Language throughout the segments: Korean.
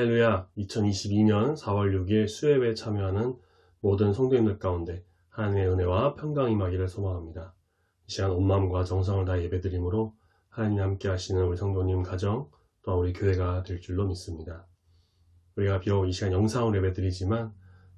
할렐루야 2022년 4월 6일 수요예배에 참여하는 모든 성도님들 가운데 하나님의 은혜와 평강 임하기를 소망합니다. 이 시간 온 마음과 정성을 다해 예배드림으로 하나님 함께 하시는 우리 성도님 가정 또한 우리 교회가 될 줄로 믿습니다. 우리가 비록 이 시간 영상으로 예배드리지만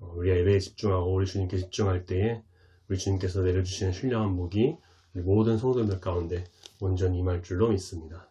어, 우리가 예배에 집중하고 우리 주님께 집중할 때에 우리 주님께서 내려주시는 신령한 무기 우리 모든 성도님들 가운데 온전히 임할 줄로 믿습니다.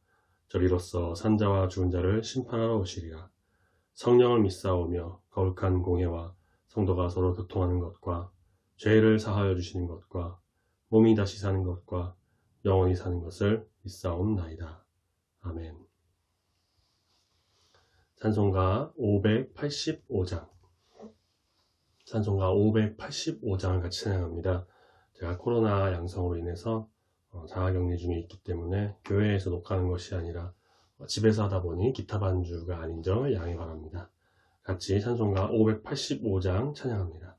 저리로서 산자와 죽은 자를 심판하러 오시리라. 성령을 믿사오며 거룩한 공회와 성도가 서로 교통하는 것과 죄를 사하여 주시는 것과 몸이 다시 사는 것과 영원히 사는 것을 믿사옵나이다. 아멘. 찬송가 585장 찬송가 585장을 같이 찬양합니다. 제가 코로나 양성으로 인해서 어, 자가격리 중에 있기 때문에 교회에서 녹화하는 것이 아니라 어, 집에서 하다 보니 기타 반주가 아닌 점을 양해 바랍니다. 같이 찬송가 585장 찬양합니다.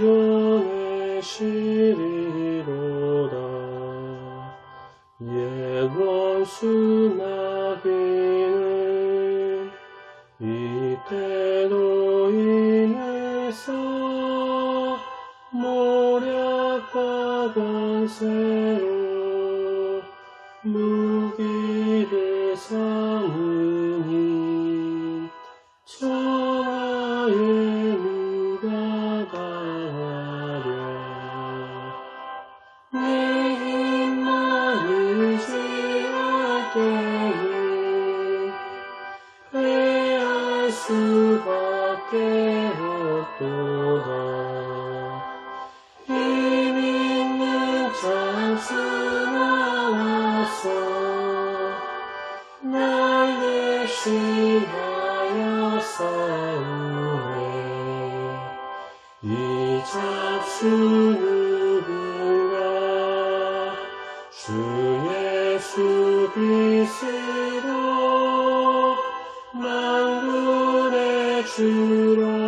구하여 내시리 주 예수 그리스도 만군의 주로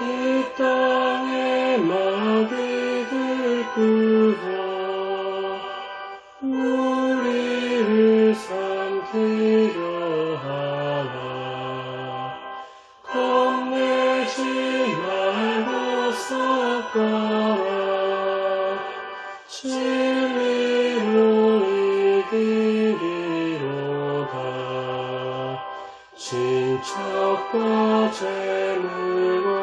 이 땅의 마귀들 구하 우리를 삼키려 하나. 겁내지 말고 섞어라 진리로 이기리로다 친척과 재물과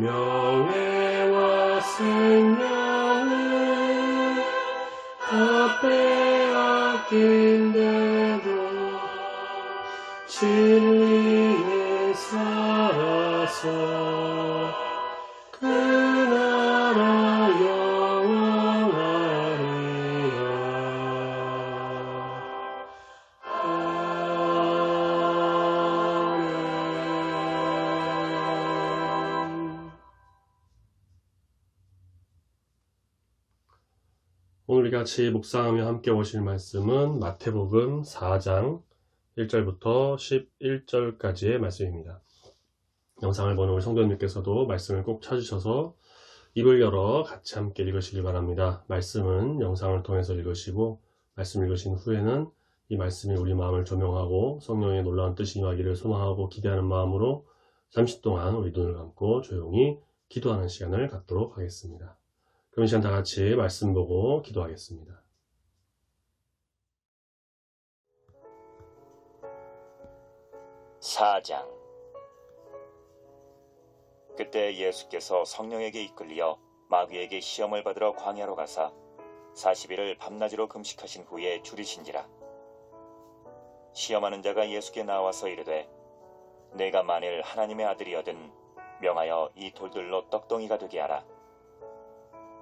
명예와 생명을 다 빼앗긴데 우리 같이 묵상하며 함께 보실 말씀은 마태복음 4장 1절부터 11절까지의 말씀입니다. 영상을 보는 우리 성도님께서도 말씀을 꼭 찾으셔서 입을 열어 같이 함께 읽으시길 바랍니다. 말씀은 영상을 통해서 읽으시고 말씀 읽으신 후에는 이 말씀이 우리 마음을 조명하고 성령의 놀라운 뜻이 임하기를 소망하고 기대하는 마음으로 잠시 동안 우리 눈을 감고 조용히 기도하는 시간을 갖도록 하겠습니다. 그럼 이 시간 다 같이 말씀 보고 기도하겠습니다. 사장 그때 예수께서 성령에게 이끌려 마귀에게 시험을 받으러 광야로 가사 40일을 밤낮으로 금식하신 후에 줄이신지라 시험하는 자가 예수께 나와서 이르되 내가 만일 하나님의 아들이거든 명하여 이 돌들로 떡덩이가 되게 하라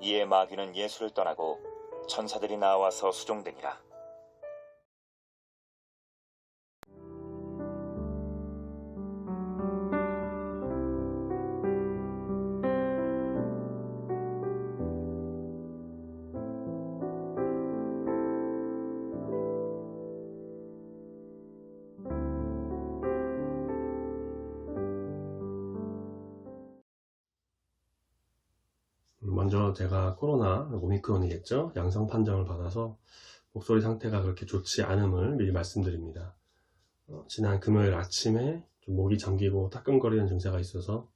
이에 마귀는 예수를 떠나고 천사들이 나와서 수종되니라 먼저 제가 코로나 오미크론이겠죠? 양성 판정을 받아서 목소리 상태가 그렇게 좋지 않음을 미리 말씀드립니다. 어, 지난 금요일 아침에 좀 목이 잠기고 따끔거리는 증세가 있어서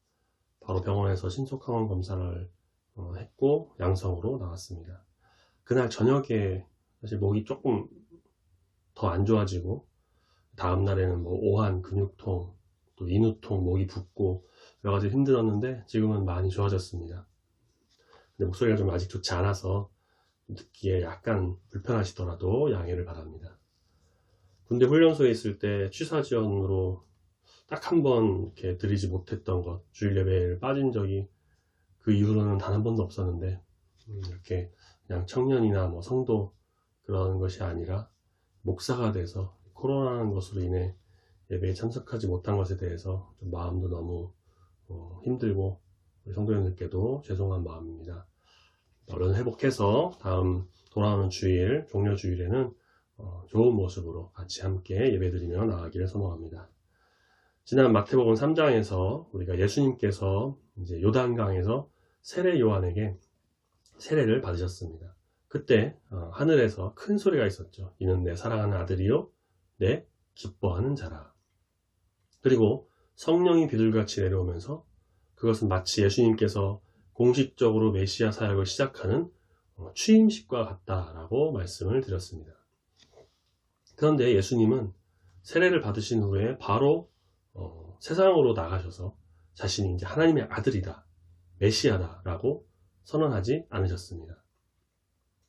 바로 병원에서 신속항원 검사를 어, 했고 양성으로 나왔습니다. 그날 저녁에 사실 목이 조금 더 안 좋아지고 다음 날에는 뭐 오한, 근육통, 또 인후통, 목이 붓고 여러 가지 힘들었는데 지금은 많이 좋아졌습니다. 근데 목소리가 좀 아직 좋지 않아서 듣기에 약간 불편하시더라도 양해를 바랍니다. 군대 훈련소에 있을 때 취사 지원으로 딱 한 번 이렇게 드리지 못했던 것, 주일 예배를 빠진 적이 그 이후로는 단 한 번도 없었는데 음, 이렇게 그냥 청년이나 뭐 성도 그런 것이 아니라 목사가 돼서 코로나라는 것으로 인해 예배에 참석하지 못한 것에 대해서 좀 마음도 너무 어, 힘들고 성도님들께도 죄송한 마음입니다. 얼른 회복해서 다음 돌아오는 주일, 종료 주일에는 어, 좋은 모습으로 같이 함께 예배드리며 나가기를 소망합니다. 지난 마태복음 3장에서 우리가 예수님께서 이제 요단강에서 세례 요한에게 세례를 받으셨습니다. 그때 어, 하늘에서 큰 소리가 있었죠. 이는 내 사랑하는 아들이요, 내 기뻐하는 자라. 그리고 성령이 비둘같이 내려오면서 그것은 마치 예수님께서 공식적으로 메시아 사역을 시작하는 어, 취임식과 같다라고 말씀을 드렸습니다. 그런데 예수님은 세례를 받으신 후에 바로 어, 세상으로 나가셔서 자신이 이제 하나님의 아들이다, 메시아다라고 선언하지 않으셨습니다.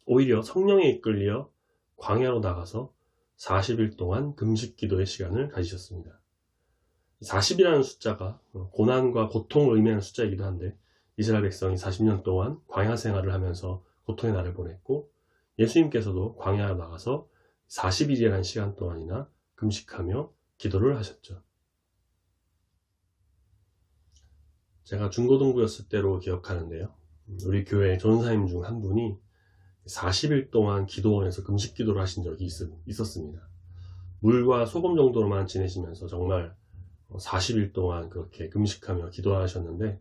오히려 성령에 이끌려 광야로 나가서 40일 동안 금식 기도의 시간을 가지셨습니다. 40이라는 숫자가 고난과 고통을 의미하는 숫자이기도 한데 이스라엘 백성이 40년 동안 광야 생활을 하면서 고통의 날을 보냈고 예수님께서도 광야에 나가서 40일이라는 시간 동안이나 금식하며 기도를 하셨죠. 제가 중고등부였을 때로 기억하는데요. 우리 교회 전사님 중 한 분이 40일 동안 기도원에서 금식 기도를 하신 적이 있, 었습니다 물과 소금 정도로만 지내시면서 정말 40일 동안 그렇게 금식하며 기도하셨는데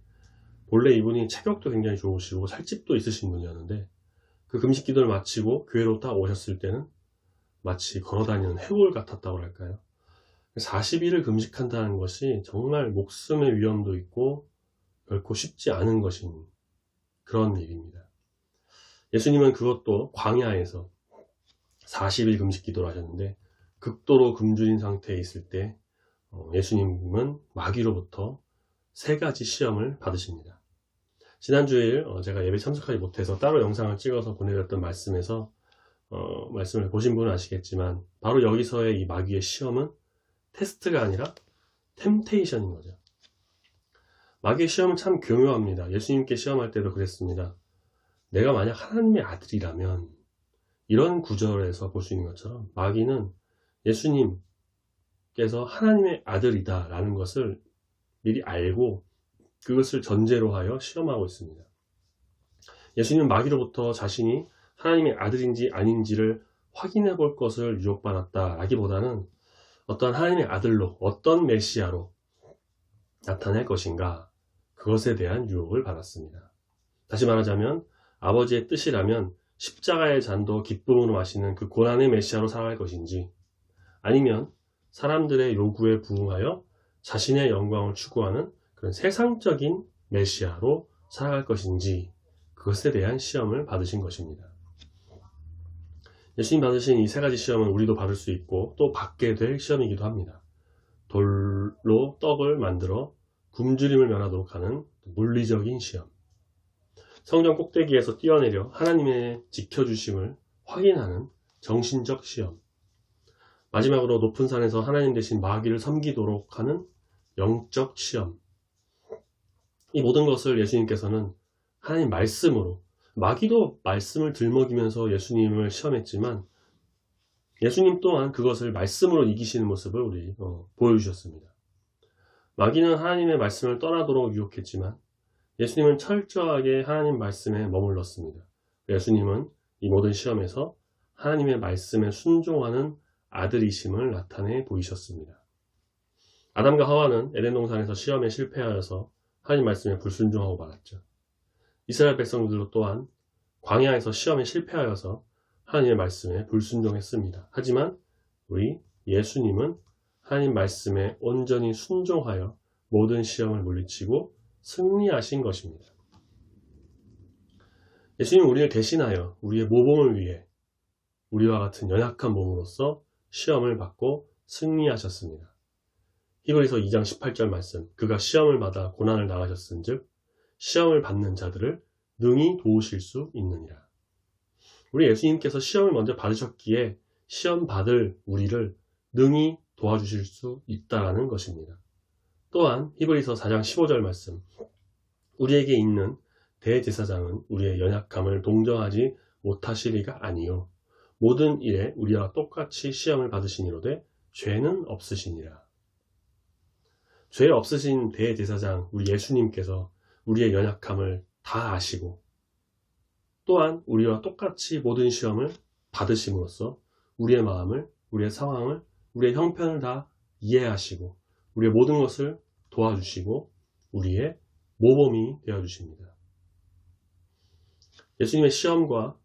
본래 이분이 체격도 굉장히 좋으시고 살집도 있으신 분이었는데 그 금식 기도를 마치고 교회로 딱 오셨을 때는 마치 걸어다니는 해골 같았다고 할까요? 40일을 금식한다는 것이 정말 목숨의 위험도 있고 결코 쉽지 않은 것인 그런 일입니다. 예수님은 그것도 광야에서 40일 금식 기도를 하셨는데 극도로 굶주린 상태에 있을 때 어, 예수님은 마귀로부터 세 가지 시험을 받으십니다. 지난 주일 어, 제가 예배 참석하지 못해서 따로 영상을 찍어서 보내드렸던 말씀에서 어, 말씀을 보신 분은 아시겠지만 바로 여기서의 이 마귀의 시험은 테스트가 아니라 템테이션인 거죠. 마귀의 시험은 참 교묘합니다. 예수님께 시험할 때도 그랬습니다. 내가 만약 하나님의 아들이라면 이런 구절에서 볼 수 있는 것처럼 마귀는 예수님 께서 하나님의 아들이다 라는 것을 미리 알고 그것을 전제로 하여 시험하고 있습니다. 예수님은 마귀로부터 자신이 하나님의 아들인지 아닌지를 확인해 볼 것을 유혹받았다 라기보다는 어떤 하나님의 아들로 어떤 메시아로 나타날 것인가 그것에 대한 유혹을 받았습니다. 다시 말하자면 아버지의 뜻이라면 십자가의 잔도 기쁨으로 마시는 그 고난의 메시아로 살아갈 것인지 아니면 사람들의 요구에 부응하여 자신의 영광을 추구하는 그런 세상적인 메시아로 살아갈 것인지 그것에 대한 시험을 받으신 것입니다. 예수님 받으신 이 세 가지 시험은 우리도 받을 수 있고 또 받게 될 시험이기도 합니다. 돌로 떡을 만들어 굶주림을 면하도록 하는 물리적인 시험. 성전 꼭대기에서 뛰어내려 하나님의 지켜주심을 확인하는 정신적 시험. 마지막으로 높은 산에서 하나님 대신 마귀를 섬기도록 하는 영적 시험. 이 모든 것을 예수님께서는 하나님 말씀으로 마귀도 말씀을 들먹이면서 예수님을 시험했지만 예수님 또한 그것을 말씀으로 이기시는 모습을 우리 어, 보여주셨습니다. 마귀는 하나님의 말씀을 떠나도록 유혹했지만 예수님은 철저하게 하나님 말씀에 머물렀습니다. 예수님은 이 모든 시험에서 하나님의 말씀에 순종하는 아들이심을 나타내 보이셨습니다. 아담과 하와는 에덴 동산에서 시험에 실패하여서 하나님 말씀에 불순종하고 말았죠. 이스라엘 백성들도 또한 광야에서 시험에 실패하여서 하나님의 말씀에 불순종했습니다. 하지만 우리 예수님은 하나님 말씀에 온전히 순종하여 모든 시험을 물리치고 승리하신 것입니다. 예수님은 우리를 대신하여 우리의 모범을 위해 우리와 같은 연약한 몸으로서 시험을 받고 승리하셨습니다. 히브리서 2장 18절 말씀 그가 시험을 받아 고난을 당하셨은즉 시험을 받는 자들을 능히 도우실 수 있느니라. 우리 예수님께서 시험을 먼저 받으셨기에 시험 받을 우리를 능히 도와주실 수 있다라는 것입니다. 또한 히브리서 4장 15절 말씀 우리에게 있는 대제사장은 우리의 연약함을 동정하지 못하시리가 아니요 모든 일에 우리와 똑같이 시험을 받으시니로되 죄는 없으시니라. 죄 없으신 대제사장 우리 예수님께서 우리의 연약함을 다 아시고 또한 우리와 똑같이 모든 시험을 받으심으로써 우리의 마음을, 우리의 상황을, 우리의 형편을 다 이해하시고 우리의 모든 것을 도와주시고 우리의 모범이 되어 주십니다. 예수님의 시험과 어,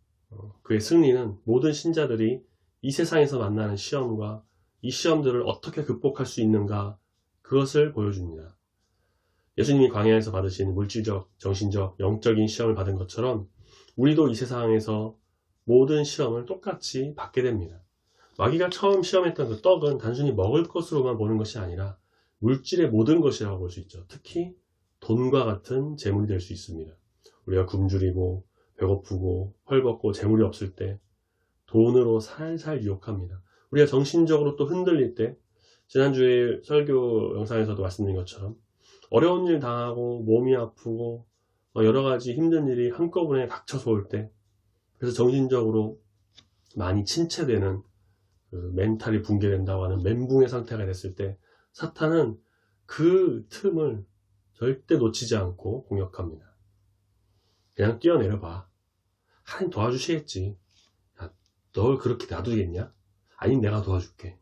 그의 승리는 모든 신자들이 이 세상에서 만나는 시험과 이 시험들을 어떻게 극복할 수 있는가 그것을 보여줍니다. 예수님이 광야에서 받으신 물질적, 정신적, 영적인 시험을 받은 것처럼 우리도 이 세상에서 모든 시험을 똑같이 받게 됩니다. 마귀가 처음 시험했던 그 떡은 단순히 먹을 것으로만 보는 것이 아니라 물질의 모든 것이라고 볼 수 있죠. 특히 돈과 같은 재물이 될 수 있습니다. 우리가 굶주리고 배고프고 헐벗고 재물이 없을 때 돈으로 살살 유혹합니다. 우리가 정신적으로 또 흔들릴 때 지난주에 설교 영상에서도 말씀드린 것처럼 어려운 일 당하고 몸이 아프고 여러 가지 힘든 일이 한꺼번에 닥쳐서 올 때 그래서 정신적으로 많이 침체되는 그 멘탈이 붕괴된다고 하는 멘붕의 상태가 됐을 때 사탄은 그 틈을 절대 놓치지 않고 공격합니다. 그냥 뛰어내려 봐. 하나님 도와주시겠지. 야, 널 그렇게 놔두겠냐? 아니 내가 도와줄게.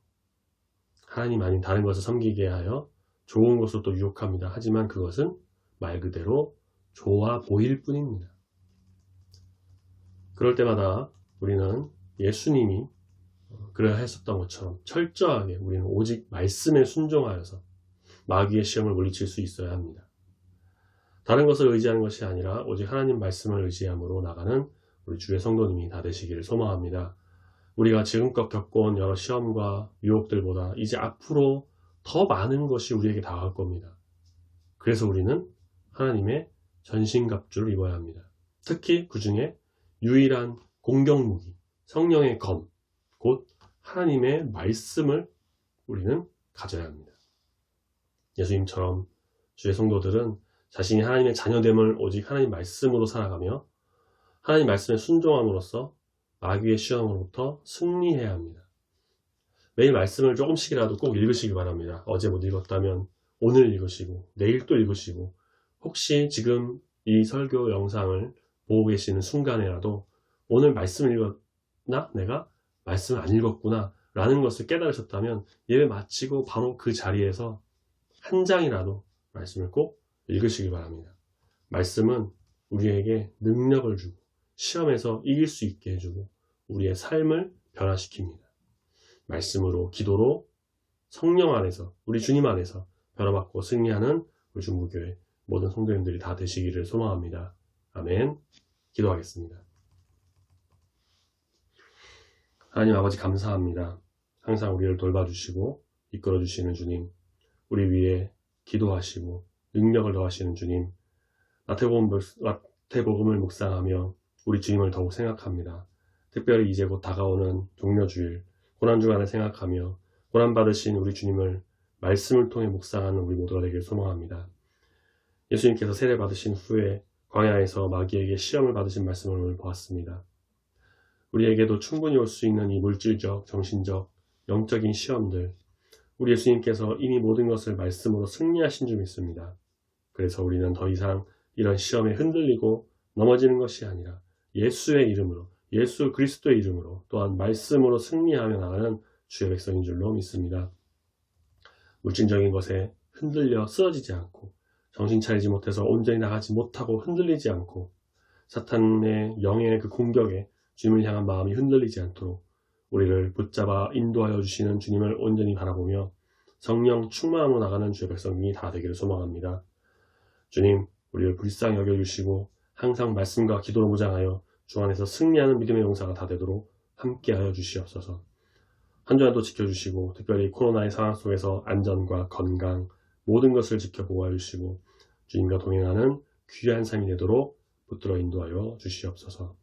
하나님 아닌 다른 것을 섬기게 하여 좋은 것으로 또 유혹합니다. 하지만 그것은 말 그대로 좋아 보일 뿐입니다. 그럴 때마다 우리는 예수님이 그래야 했었던 것처럼 철저하게 우리는 오직 말씀에 순종하여서 마귀의 시험을 물리칠 수 있어야 합니다. 다른 것을 의지하는 것이 아니라 오직 하나님 말씀을 의지함으로 나가는 우리 주의 성도님이 다 되시기를 소망합니다. 우리가 지금껏 겪어온 여러 시험과 유혹들보다 이제 앞으로 더 많은 것이 우리에게 다가올 겁니다. 그래서 우리는 하나님의 전신갑주를 입어야 합니다. 특히 그 중에 유일한 공격무기, 성령의 검, 곧 하나님의 말씀을 우리는 가져야 합니다. 예수님처럼 주의 성도들은 자신이 하나님의 자녀됨을 오직 하나님 말씀으로 살아가며 하나님 말씀에 순종함으로써 마귀의 시험으로부터 승리해야 합니다. 매일 말씀을 조금씩이라도 꼭 읽으시기 바랍니다. 어제 못 읽었다면 오늘 읽으시고 내일 또 읽으시고 혹시 지금 이 설교 영상을 보고 계시는 순간에라도 오늘 말씀을 읽었나? 내가 말씀을 안 읽었구나 라는 것을 깨달으셨다면 예배 마치고 바로 그 자리에서 한 장이라도 말씀을 꼭 읽으시기 바랍니다. 말씀은 우리에게 능력을 주고 시험에서 이길 수 있게 해주고 우리의 삶을 변화시킵니다. 말씀으로 기도로 성령 안에서 우리 주님 안에서 변화받고 승리하는 우리 중부교회 모든 성도님들이 다 되시기를 소망합니다. 아멘. 기도하겠습니다. 하나님 아버지 감사합니다. 항상 우리를 돌봐주시고 이끌어주시는 주님, 우리 위에 기도하시고 능력을 더하시는 주님, 마태복음, 마태복음을 묵상하며 우리 주님을 더욱 생각합니다. 특별히 이제 곧 다가오는 종려주일, 고난주간을 생각하며 고난받으신 우리 주님을 말씀을 통해 묵상하는 우리 모두가 되길 소망합니다. 예수님께서 세례 받으신 후에 광야에서 마귀에게 시험을 받으신 말씀을 오늘 보았습니다. 우리에게도 충분히 올 수 있는 이 물질적, 정신적, 영적인 시험들, 우리 예수님께서 이미 모든 것을 말씀으로 승리하신 줄 믿습니다. 그래서 우리는 더 이상 이런 시험에 흔들리고 넘어지는 것이 아니라 예수의 이름으로, 예수 그리스도의 이름으로 또한 말씀으로 승리하며 나가는 주의 백성인 줄로 믿습니다. 물질적인 것에 흔들려 쓰러지지 않고 정신 차리지 못해서 온전히 나가지 못하고 흔들리지 않고 사탄의 영의 그 공격에 주님을 향한 마음이 흔들리지 않도록 우리를 붙잡아 인도하여 주시는 주님을 온전히 바라보며 성령 충만함으로 나가는 주의 백성이 다 되기를 소망합니다. 주님, 우리를 불쌍히 여겨주시고 항상 말씀과 기도로 무장하여 주 안에서 승리하는 믿음의 용사가 다 되도록 함께하여 주시옵소서. 한 주간도 지켜주시고 특별히 코로나의 상황 속에서 안전과 건강 모든 것을 지켜보아 주시고 주님과 동행하는 귀한 삶이 되도록 붙들어 인도하여 주시옵소서.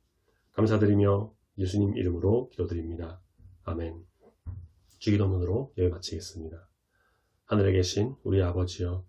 감사드리며 예수님 이름으로 기도드립니다. 아멘. 주기도문으로 예배 마치겠습니다. 하늘에 계신 우리 아버지여